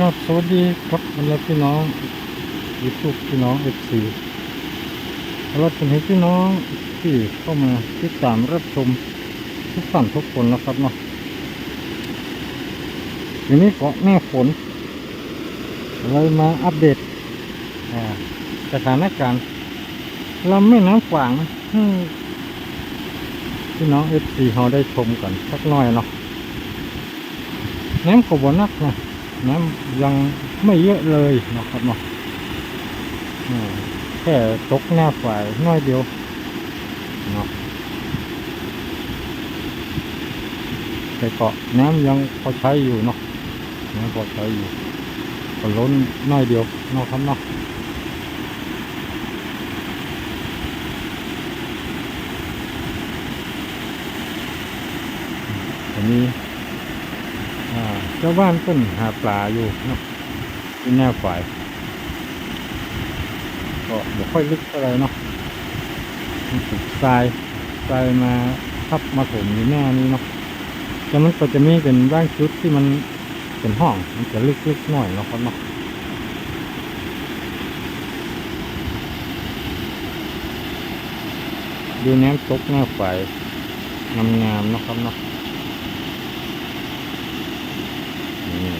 ครับสวัสดีครับบรรดาพี่น้องยูทูบพี่น้องเอฟซีเราเป็นให้พี่น้องที่เข้ามาติดตามรับชมทุกท่านทุกคนนะครับเนาะทีนี้เกาะแม่ฝนเลยมาอัปเดตสถานการณ์ลำแม่น้ำฝางพี่น้องเอฟซีเขาได้ชมกันสักหน่อยเนาะน้ำกบนักนะ น้ำยังไม่เยอะเลยนะครับเนาะแค่ตกหน้าฝ่ายน้อยเดียวเนาะแต่เกาะน้ำยังพอใช้อยู่เนาะน้ำพอใช้อยู่ก็ล้นน้อยเดียวเนาะครับเนาะอันนี้ อ่าเจ้าบ้านเพิ่นหาปลาอยู่เนาะที่หน้าฝ่ายก็ไม่ค่อยลึกเท่าไรเนาะมันถูกทรายทรายมาทับมาถมอยู่หน้านี้เนาะแต่มันก็จะมีเป็นบ้างจุดที่มันเป็นห้องมันจะลึกๆหน่อยเนาะครับเนาะดูน้ำตกหน้าฝ่ายงามๆเนาะครับเนาะ นี่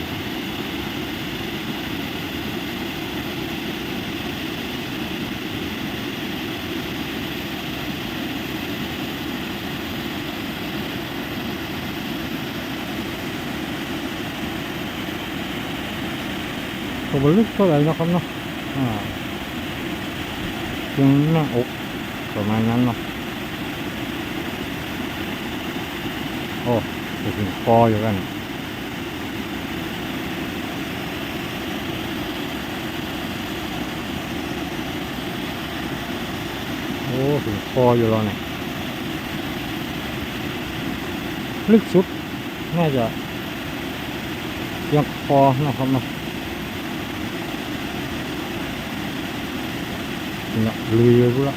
ก็บลึกเท่าไหร่นะครับเนาะอ่ายังหน้าอกประมาณนั้นเนาะโอ้ถึงคออยู่กัน ถึงคออยู่แล้วเนี่ยลึกสุด น่าจะยังคอนะครับเนาะเนี่ยลุยไปพูดละ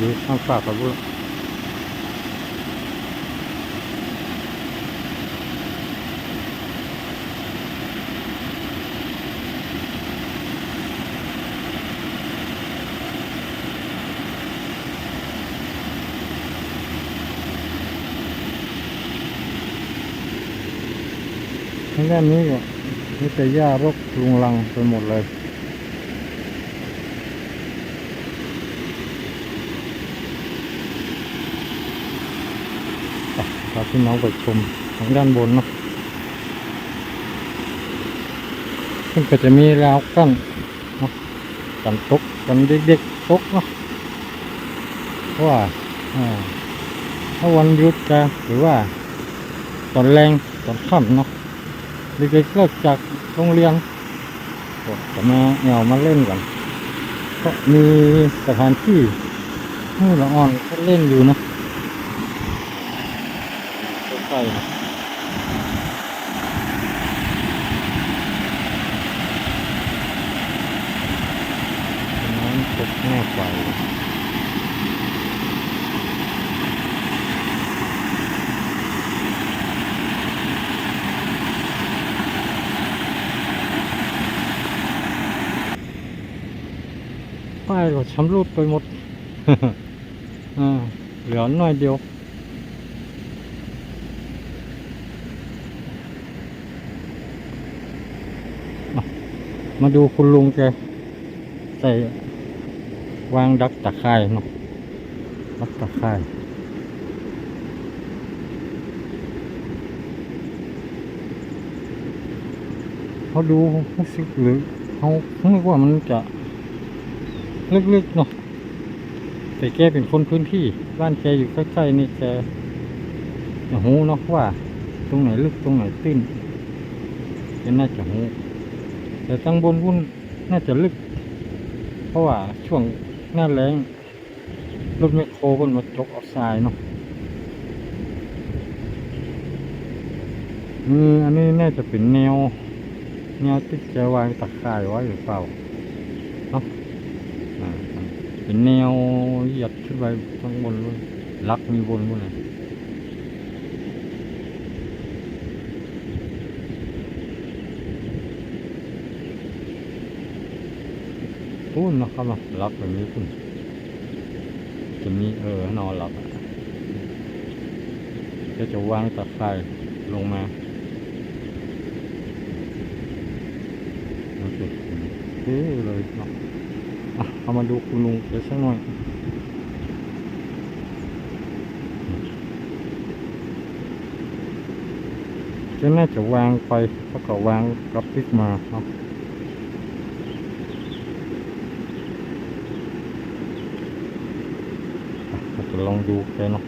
ลุยข้างฝากกับพูดละางด้านนี้ก็มีแต่หญ้ารกลุงลังไปหมดเลยพาพี่น้องไปชมทางด้านบนเนาะซึ่งก็จะมีราวกั้นเนาะกันตกกันเด็กๆตกเนาะเพราะว่าอ่าถ้าวันหยุดจะหรือว่าตอนแรงตอนค่ำเนาะ เด็กๆเลิกจากโรงเรียนจะมาแอวมาเล่นกันก็มีสถานที่ให้ละอ่อนก็เล่นอยู่นะใกล้ๆนะน้ำตกแม่ไฟ ก็ชำรุดไปหมดอ่าเหลือน้อยเดียวมามาดูคุณลุงแกใส่วางดักตะไคร่เนาะดักตะไคร่เขาดูรู้สึกหรือเขานึกว่ามันจะ ลึกๆเนาะแต่แกเป็นคนพื้นที่ บ้านแกอยู่ใกล้ๆนี่แกจะหูเนาะว่า ตรงไหนลึกตรงไหนตื้นแกน่าจะหูแต่ตั้งบนวุ่นน่าจะลึก เพราะว่าช่วงหน้าแรงรถแมคโครมันมาจกเอาทรายเนาะอืมอันนี้น่าจะเป็นแนว แนวที่แกวางตะข่ายไว้หรือเปล่าเนาะ เป็นแนวหยียดขึ้นไปข้างบนเลยลักมีบนบนเลยพูนนะครับนาะลักแบบนี้คุณจะมีเออนอนหลับก็จะวางตะไคร่ลงมามันจะเท่เลยเนาะ เอามาดูคุณลุงเดี๋ยวสักหน่อยก็น่าจะวางไปแล้วก็วางกระปิกมาเนาะอะเราจะลองดูแกเนาะ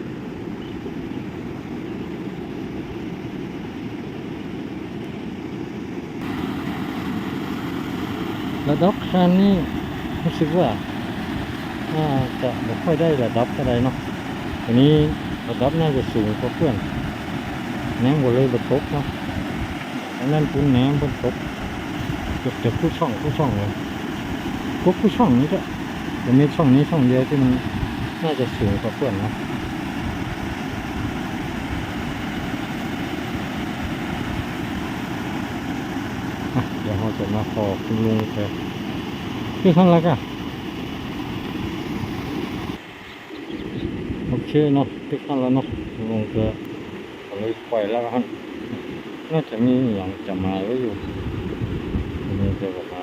ระดับคันนี้ รู้สึกว่าน่าจะไม่ค่อยได้ระดับอะไรเนาะอันนี้ระดับน่าจะสูงกว่าเพื่อนแหนมก็เลยบดตกเนาะอันนั้นคุณแหนมบนตกเกือบจะผู้ช่องผู้ช่องเลยพวกผู้ช่องนี้ก็จะมีช่องนี้ช่องเดียวที่มันน่าจะสูงกว่าเพื่อนนะอะเดี๋ยวเราจะมาขอคุณลุงไปที่ข้างล่างอะ โอเคเนาะที่ข้างล่างเนาะลุงจะผมเลยปล่อยแล้วฮะน่าจะมีอย่างจะมาไว้อยู่มีเจอออกมา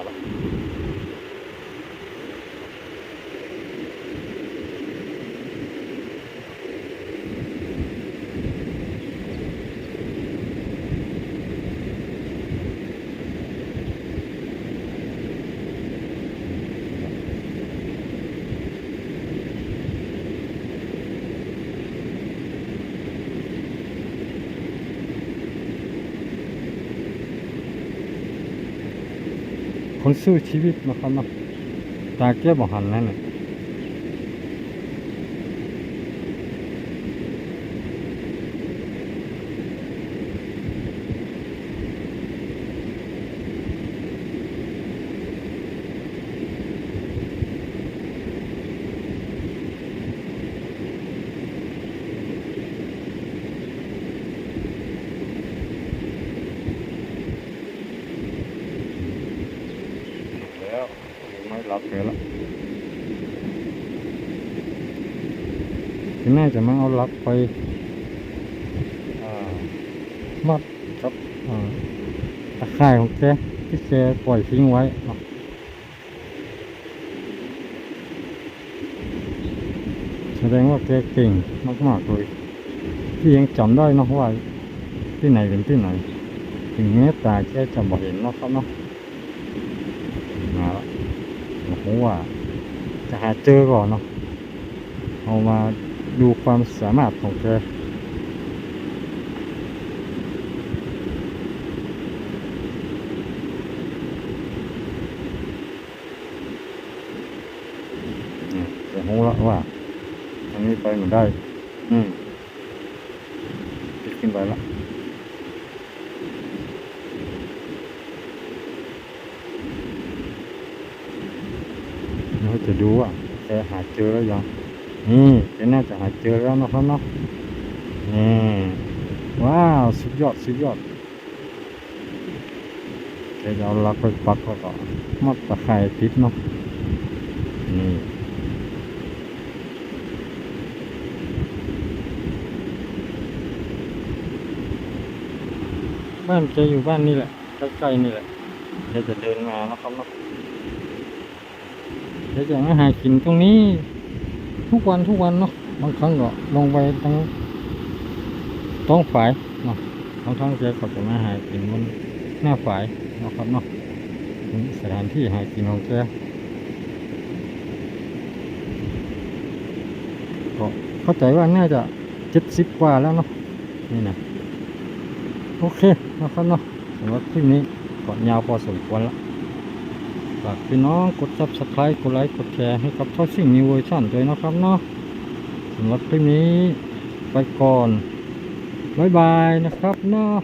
คนสู้ชีวิตนะครับเนาะตาเก็บบอกหันนั่นน่ะแล้ว ยังไม่รับเลยละที่น่าจะมาเอาลักไปอ่ามัดกับอ่าตะข่ายของแกที่แกปล่อยทิ้งไว้เนาะแสดงว่าแกเก่งมากๆเลยที่ยังจำได้เนาะว่าที่ไหนเป็นที่ไหน ถึงแม้ตาแกจะบอกเห็นเนาะครับเนาะมาแล้ว ผมว่าจะหาเจอก่อนเนาะเอามาดูความสามารถของแกอืมแต่รู้แล้วว่าอันนี้ไปมันได้ อืมติดขึ้นไปแล้ว เราจะดูว่าแกหาเจอแล้วยังนี่แกน่าจะหาเจอแล้วนะครับเนาะนี่ว้าวสุดยอดสุดยอดแกจะเอาลักไปปักแล้วก็มัดตะไคร่ติดเนาะนี่บ้านแกอยู่บ้านนี่แหละใกล้ๆนี่แหละแกจะเดินมานะครับเนาะ เดี๋ยวจะมาหากินตรงนี้ ทุกวันทุกวันเนาะบางครั้งก็ลงไปทางท้องฝ่ายเนาะบางครั้งแกก็จะมาหากินบนหน้าฝ่ายนะครับเนาะสถานที่หากินของแกก็เข้าใจว่าน่าจะเจ็ดสิบกว่าแล้วเนาะนี่นะโอเคนะครับเนาะสำหรับคลิปนี้ก็ยาวพอสมควรแล้ว ฝากพี่น้องกด subscribe กดไลค์กดแชร์ให้กับท่อสิ่งนิวเวอร์ชันด้วยนะครับเนาะสำหรับคลิปนี้ไปก่อนบ๊ายบายนะครับเนาะ